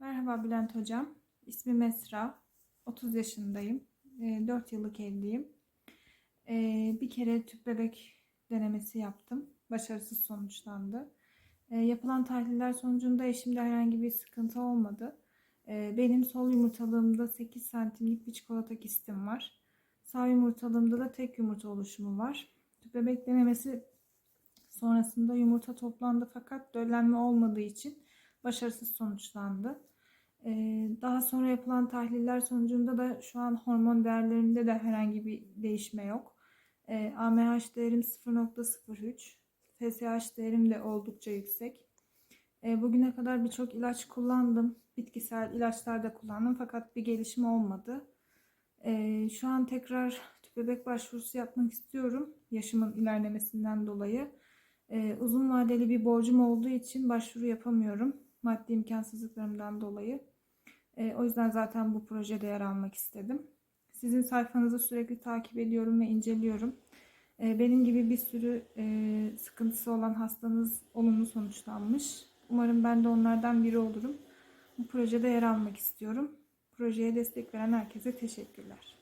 Merhaba Bülent Hocam. İsmim Esra. 30 yaşındayım. 4 yıllık evliyim. Ee, Bir kere tüp bebek denemesi yaptım. Başarısız sonuçlandı. Ee, Yapılan tahliller sonucunda eşimde herhangi bir sıkıntı olmadı. Ee, Benim sol yumurtalığımda 8 santimlik bir çikolata kistim var. Sağ yumurtalığımda da tek yumurta oluşumu var. Tüp bebek denemesi sonrasında yumurta toplandı fakat döllenme olmadığı için başarısız sonuçlandı. Ee, Daha sonra yapılan tahliller sonucunda da şu an hormon değerlerimde de herhangi bir değişme yok. Ee, AMH değerim 0.03, FSH değerim de oldukça yüksek. Ee, Bugüne kadar birçok ilaç kullandım. Bitkisel ilaçlar da kullandım fakat bir gelişim olmadı. Şu an tekrar tüp başvurusu yapmak istiyorum yaşımın ilerlemesinden dolayı. Uzun vadeli bir borcum olduğu için başvuru yapamıyorum. Maddi imkansızlıklarımdan dolayı. Ee, o yüzden zaten bu projede yer almak istedim. Sizin sayfanızı sürekli takip ediyorum ve inceliyorum. Ee, benim gibi bir sürü e, sıkıntısı olan hastanız olumlu sonuçlanmış. Umarım ben de onlardan biri olurum. Bu projede yer almak istiyorum. Projeye destek veren herkese teşekkürler.